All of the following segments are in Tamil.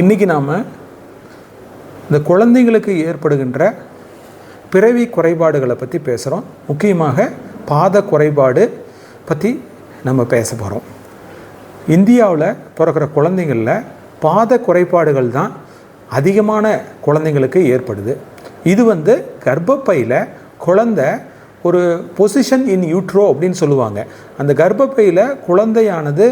இன்றைக்கி நாம் இந்த குழந்தைங்களுக்கு ஏற்படுகின்ற பிறவி குறைபாடுகளை பற்றி பேசுகிறோம் முக்கியமாக பாத குறைபாடு பற்றி நம்ம பேச போகிறோம் இந்தியாவில் பிறக்கிற குழந்தைங்களில் பாத குறைபாடுகள் தான் அதிகமான குழந்தைங்களுக்கு ஏற்படுது. இது வந்து கர்ப்பப்பையில் குழந்தை ஒரு பொசிஷன் இன் யூட்ரோ அப்படின்னு சொல்லுவாங்க. அந்த கர்ப்பப்பையில் குழந்தையானது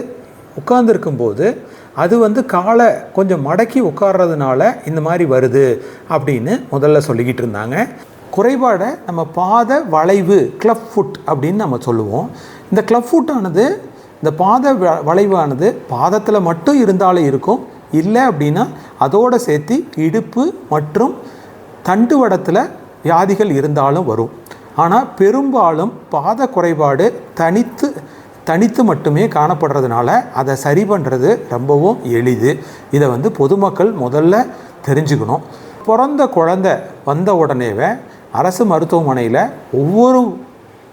உட்கார்ந்துருக்கும்போது அது வந்து காலை கொஞ்சம் மடக்கி உட்கார்றதுனால இந்த மாதிரி வருது அப்படின்னு முதல்ல சொல்லிக்கிட்டு இருந்தாங்க. குறைபாடை நம்ம பாத வளைவு கிளப் ஃபுட் அப்படின்னு நம்ம சொல்லுவோம். இந்த கிளப் ஃபுட்டானது இந்த பாத வ- வளைவானது பாதத்தில் மட்டும் இருந்தாலும் இருக்கும். இல்லை அப்படின்னா அதோடு சேர்த்து இடுப்பு மற்றும் தண்டுவடத்தில் வியாதிகள் இருந்தாலும் வரும். ஆனால் பெரும்பாலும் பாத குறைபாடு தனித்து தனித்து மட்டுமே காணப்படுறதுனால அதை சரி பண்ணுறது ரொம்பவும் எளிது. இதை வந்து பொதுமக்கள் முதல்ல தெரிஞ்சுக்கணும். பிறந்த குழந்தை வந்த உடனேவே அரசு மருத்துவமனையில் ஒவ்வொரு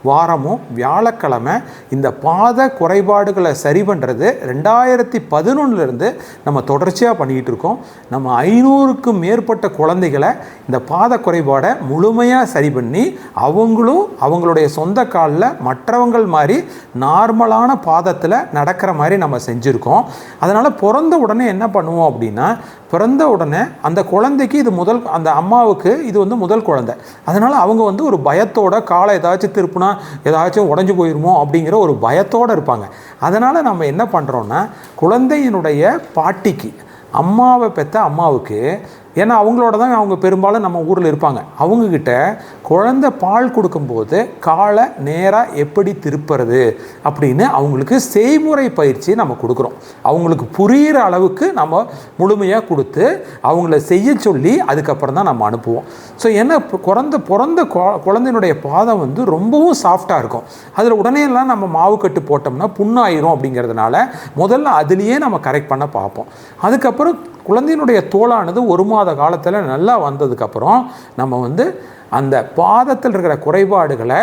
வாரமும் வியாழக்கிழமை இந்த பாத குறைபாடுகளை சரி பண்ணுறது ரெண்டாயிரத்தி பதினொன்றுலேருந்து நம்ம தொடர்ச்சியாக பண்ணிக்கிட்டு இருக்கோம். நம்ம ஐநூறுக்கும் மேற்பட்ட குழந்தைகளை இந்த பாத குறைபாடை முழுமையாக சரி பண்ணி அவங்களும் அவங்களுடைய சொந்த காலில் மற்றவங்கள் மாதிரி நார்மலான பாதத்தில் நடக்கிற மாதிரி நம்ம செஞ்சுருக்கோம். அதனால் பிறந்த உடனே என்ன பண்ணுவோம் அப்படின்னா பிறந்த உடனே அந்த குழந்தைக்கு இது முதல் அந்த அம்மாவுக்கு இது வந்து முதல் குழந்தை. அதனால் அவங்க வந்து ஒரு பயத்தோட காலை ஏதாச்சும் திருப்புனா ஏதாச்சும் உடஞ்சி போயிருமோ அப்படிங்கிற ஒரு பயத்தோடு இருப்பாங்க. அதனால் நம்ம என்ன பண்ணுறோன்னா குழந்தையினுடைய பாட்டிக்கு அம்மாவை பெற்ற அம்மாவுக்கு ஏன்னா அவங்களோட தான் அவங்க பெரும்பாலும் நம்ம ஊரில் இருப்பாங்க. அவங்கக்கிட்ட குழந்தை பால் கொடுக்கும்போது காலை நேராக எப்படி திருப்புறது அப்படின்னு அவங்களுக்கு செய்முறை பயிற்சி நம்ம கொடுக்குறோம். அவங்களுக்கு புரிகிற அளவுக்கு நம்ம முழுமையாக கொடுத்து அவங்கள செய்ய சொல்லி அதுக்கப்புறம் தான் நம்ம அனுப்புவோம். ஸோ ஏன்னா இப்போ குறந்த பிறந்த குழந்தையினுடைய பாதம் வந்து ரொம்பவும் சாஃப்டாக இருக்கும். அதில் உடனே எல்லாம் நம்ம மாவு கட்டு போட்டோம்னா புண்ணாயிரும் அப்படிங்கிறதுனால முதல்ல அதுலேயே நம்ம கரெக்ட் பண்ண பார்ப்போம். அதுக்கப்புறம் குழந்தையினுடைய தோலானது ஒரு மாத காலத்தில் நல்லா வந்ததுக்கப்புறம் நம்ம வந்து அந்த பாதத்தில் இருக்கிற குறைபாடுகளை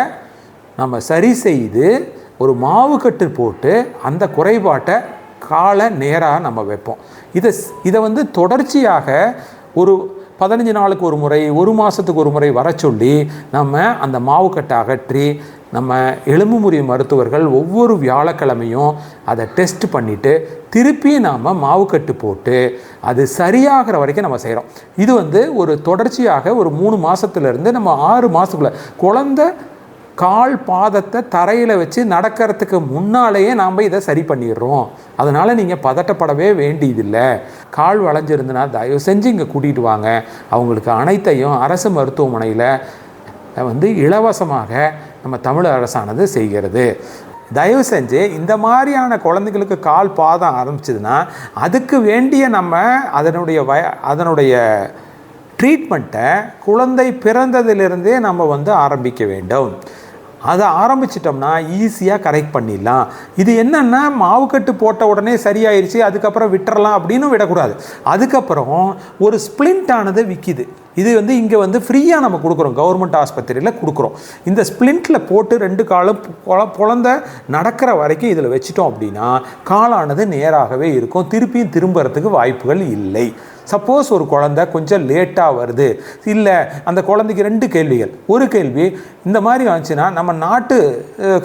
நம்ம சரி செய்து ஒரு மாவுக்கட்டு போட்டு அந்த குறைபாட்டை காலை நேராக நம்ம வைப்போம். இதை இதை வந்து தொடர்ச்சியாக ஒரு பதினஞ்சு நாளுக்கு ஒரு முறை ஒரு மாதத்துக்கு ஒரு முறை வர சொல்லி நம்ம அந்த மாவுக்கட்டை அகற்றி நம்ம எலும்பு மருத்துவர்கள் ஒவ்வொரு வியாழக்கிழமையும் அதை டெஸ்ட் பண்ணிவிட்டு திருப்பி நாம் மாவுக்கட்டு போட்டு அது சரியாகிற வரைக்கும் நம்ம செய்கிறோம் இது வந்து ஒரு தொடர்ச்சியாக ஒரு மூணு மாதத்துலேருந்து நம்ம ஆறு மாதத்துக்குள்ளே குழந்த கால் பாதத்தை தரையில் வச்சு நடக்கிறதுக்கு முன்னாலேயே நாம் இதை சரி பண்ணிடுறோம். அதனால் நீங்கள் பதட்டப்படவே வேண்டியதில்லை. கால் வளைஞ்சிருந்துன்னா தயவு செஞ்சு இங்கே கூட்டிகிட்டு வாங்க. அவங்களுக்கு அனைத்தையும் அரசு மருத்துவமனையில் வந்து இலவசமாக நம்ம தமிழ் அரசானது செய்கிறது. தயவு செஞ்சு இந்த மாதிரியான குழந்தைங்களுக்கு கால் பாதம் ஆரம்பிச்சதுன்னா அதுக்கு வேண்டிய நம்ம அதனுடைய வய அதனுடைய ட்ரீட்மெண்ட்டை குழந்தை பிறந்ததிலிருந்தே நம்ம வந்து ஆரம்பிக்க வேண்டும். அதை ஆரம்பிச்சிட்டோம்னா ஈஸியாக கரெக்ட் பண்ணிடலாம். இது என்னென்னா மாவுக்கட்டு போட்ட உடனே சரியாயிருச்சு அதுக்கப்புறம் விட்டுறலாம் அப்படின்னு விடக்கூடாது. அதுக்கப்புறம் ஒரு ஸ்ப்ளிண்ட் ஆனது விற்கிது இது வந்து இங்கே வந்து ஃப்ரீயாக நம்ம கொடுக்குறோம். கவர்மெண்ட் ஆஸ்பத்திரியில் கொடுக்குறோம். இந்த ஸ்ப்ளிண்ட்டில் போட்டு ரெண்டு காலம் பொ- நடக்கிற வரைக்கும் இதில் வச்சிட்டோம் அப்படின்னா காலானது நேராகவே இருக்கும். திருப்பியும் திரும்புறதுக்கு வாய்ப்புகள் இல்லை. சப்போஸ் ஒரு குழந்தை கொஞ்சம் லேட்டாக வருது. இல்லை அந்த குழந்தைக்கு ரெண்டு கேள்விகள். ஒரு கேள்வி இந்த மாதிரி வந்துச்சுன்னா நம்ம நாட்டு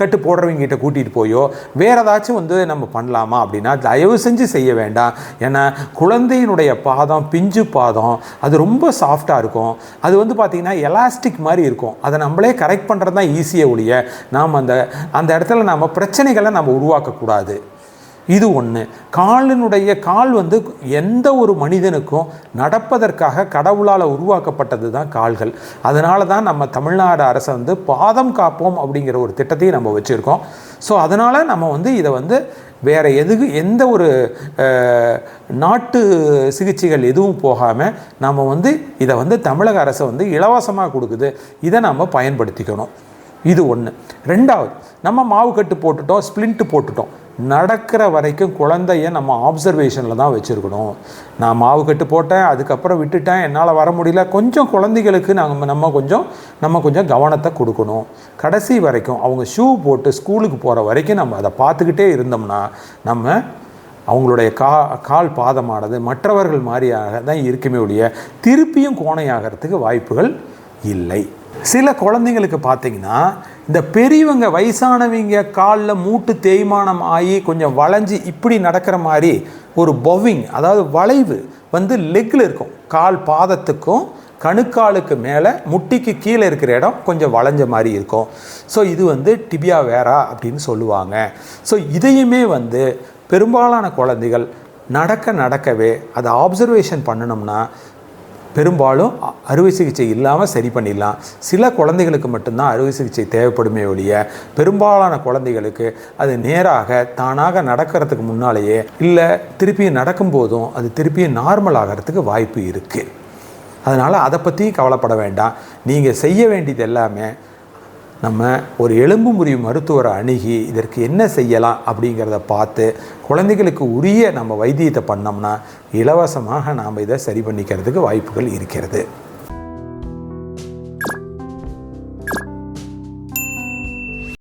கட்டு போடுறவங்க கிட்ட கூட்டிகிட்டு போயோ வேறு ஏதாச்சும் வந்து நம்ம பண்ணலாமா அப்படின்னா தயவு செஞ்சு செய்ய வேண்டாம். ஏன்னா குழந்தையினுடைய பாதம் பிஞ்சு பாதம் அது ரொம்ப சாஃப்டாக இருக்கும். அது வந்து பார்த்திங்கன்னா எலாஸ்டிக் மாதிரி இருக்கும். அதை நம்மளே கரெக்ட் பண்ணுறது தான் ஈஸியாக ஒழிய நாம் அந்த அந்த இடத்துல நம்ம பிரச்சனைகளை நம்ம உருவாக்கக்கூடாது. இது ஒன்று காலினுடைய கால் வந்து எந்த ஒரு மனிதனுக்கும் நடப்பதற்காக கடவுளால் உருவாக்கப்பட்டது தான் கால்கள். அதனால தான் நம்ம தமிழ்நாடு அரசு வந்து பாதம் காப்போம் அப்படிங்கிற ஒரு திட்டத்தையும் நம்ம வச்சுருக்கோம். ஸோ அதனால் நம்ம வந்து இதை வந்து வேறு எதுக்கு எந்த ஒரு நாட்டு சிகிச்சைகள் எதுவும் போகாமல் நம்ம வந்து இதை வந்து தமிழக அரசு வந்து இலவசமாக கொடுக்குது. இதை நம்ம பயன்படுத்திக்கணும். இது ஒன்று ரெண்டாவது நம்ம மாவு கட்டு போட்டுட்டோம் ஸ்ப்ளிண்ட்டு போட்டுட்டோம். நடக்கிற வரைக்கும் குழந்தைய நம்ம ஆப்சர்வேஷனில் தான் வச்சுருக்கணும். நான் மாவு கட்டு போட்டேன் அதுக்கப்புறம் விட்டுட்டேன் என்னால் வர முடியல. கொஞ்சம் குழந்தைகளுக்கு நாங்கள் நம்ம கொஞ்சம் நம்ம கொஞ்சம் கவனத்தை கொடுக்கணும். கடைசி வரைக்கும் அவங்க ஷூ போட்டு ஸ்கூலுக்கு போகிற வரைக்கும் நம்ம அதை பார்த்துக்கிட்டே இருந்தோம்னா நம்ம அவங்களுடைய கா கால் பாதமானது மற்றவர்கள் மாதிரியாக தான் இருக்குமே ஒழிய திருப்பியும் கோணையாகிறதுக்கு வாய்ப்புகள் இல்லை. சில குழந்தைங்களுக்கு பார்த்திங்கன்னா இந்த பெரியவங்க வயசானவங்க காலில் மூட்டு தேய்மானம் ஆகி கொஞ்சம் வளைஞ்சு இப்படி நடக்கிற மாதிரி ஒரு பொவிங் அதாவது வளைவு வந்து லெக்கில் இருக்கும். கால் பாதத்துக்கும் கணுக்காலுக்கு மேலே முட்டிக்கு கீழே இருக்கிற இடம் கொஞ்சம் வளைஞ்ச மாதிரி இருக்கும். ஸோ இது வந்து டிபியா வேரா அப்படின்னு சொல்லுவாங்க. ஸோ இதையுமே வந்து பெரும்பாலான குழந்தைகள் நடக்க நடக்கவே அதை ஆப்சர்வேஷன் பண்ணணும்னா பெரும்பாலும் அ- அறுவை சிகிச்சை இல்லாமல் சரி பண்ணிடலாம். சில குழந்தைகளுக்கு மட்டும்தான் அறுவை சிகிச்சை தேவைப்படுமே ஒழிய பெரும்பாலான குழந்தைகளுக்கு அது நேராக தானாக நடக்கிறதுக்கு முன்னாலேயே இல்லை திருப்பியும் நடக்கும்போதும் அது திருப்பியும் நார்மல் ஆகிறதுக்கு வாய்ப்பு இருக்குது அதனால் அதை பற்றி கவலைப்பட வேண்டாம். நீங்கள் செய்ய வேண்டியது எல்லாமே நம்ம ஒரு எலும்பு முறிவு மருத்துவரை அணுகி இதற்கு என்ன செய்யலாம் அப்படிங்கிறத பார்த்து குழந்தைகளுக்கு உரிய நம்ம வைத்தியத்தை பண்ணோம்னா இலவசமாக நாம் இதை சரி பண்ணிக்கிறதுக்கு வாய்ப்புகள் இருக்கிறது.